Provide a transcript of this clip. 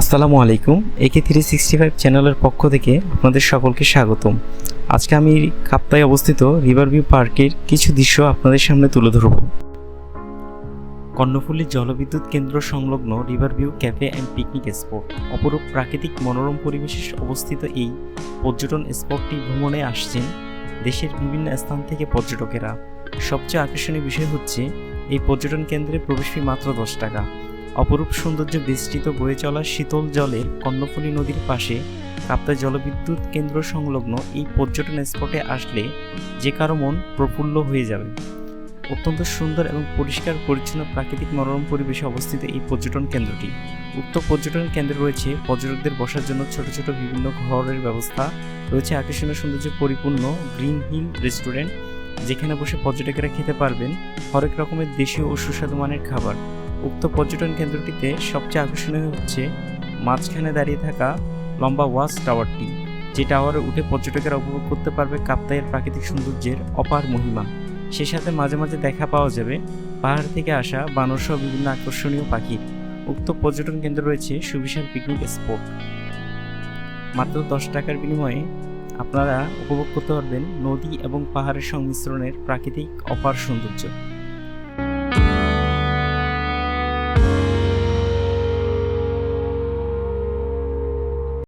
আসসালামু আলাইকুম একে থ্রি সিক্সটি ফাইভ চ্যানেলের পক্ষ থেকে আপনাদের সকলকে স্বাগতম। আজকে আমি কাপ্তায় অবস্থিত রিভারভিউ পার্কের কিছু দৃশ্য আপনাদের সামনে তুলে ধরব। কর্ণফুলী জলবিদ্যুৎ কেন্দ্র সংলগ্ন riverview cafe and picnic spot অপরূপ প্রাকৃতিক মনোরম পরিবেশে অবস্থিত এই পর্যটন স্পটটি ভ্রমণে আসছেন দেশের বিভিন্ন স্থান থেকে পর্যটকেরা। সবচেয়ে আকর্ষণীয় বিষয় হচ্ছে, এই পর্যটন কেন্দ্রে প্রবেশ ফি মাত্র দশ টাকা। অপরূপ সৌন্দর্য বিস্তৃত বয়ে চলা শীতল জলের কর্ণফুলী নদীর পাশে কাপ্তাই জলবিদ্যুৎ কেন্দ্র সংলগ্ন এই পর্যটন স্পটে আসলে যে কারও মন প্রফুল্ল হয়ে যাবে। অত্যন্ত সুন্দর এবং পরিষ্কার পরিচ্ছন্ন প্রাকৃতিক মনোরম পরিবেশে অবস্থিত এই পর্যটন কেন্দ্রটি। উক্ত পর্যটন কেন্দ্রে রয়েছে পর্যটকদের বসার জন্য ছোট ছোট বিভিন্ন ঘরের ব্যবস্থা, রয়েছে আকর্ষণীয় সৌন্দর্য পরিপূর্ণ গ্রিন হিল রেস্টুরেন্ট, যেখানে বসে পর্যটকেরা খেতে পারবেন হরেক রকমের দেশীয় ও সুস্বাদু মানের খাবার। উক্ত পর্যটন কেন্দ্রটিতে সবচেয়ে আকর্ষণীয় হচ্ছে মাঝখানে দাঁড়িয়ে থাকা লম্বা ওয়াচ টাওয়ারটি। যে টাওয়ারে উঠে পর্যটকেরা উপভোগ করতে পারবে কাপ্তাইয়ের প্রাকৃতিক সৌন্দর্যের অপার মহিমা। সে সাথে মাঝে মাঝে দেখা পাওয়া যাবে পাহাড় থেকে আসা বানরসহ বিভিন্ন আকর্ষণীয় পাখির উক্ত পর্যটন কেন্দ্র রয়েছে সুবিশাল পিকনিক স্পট। মাত্র দশ টাকার বিনিময়ে আপনারা উপভোগ করতে পারবেন নদী এবং পাহাড়ের সংমিশ্রণের প্রাকৃতিক অপার সৌন্দর্য।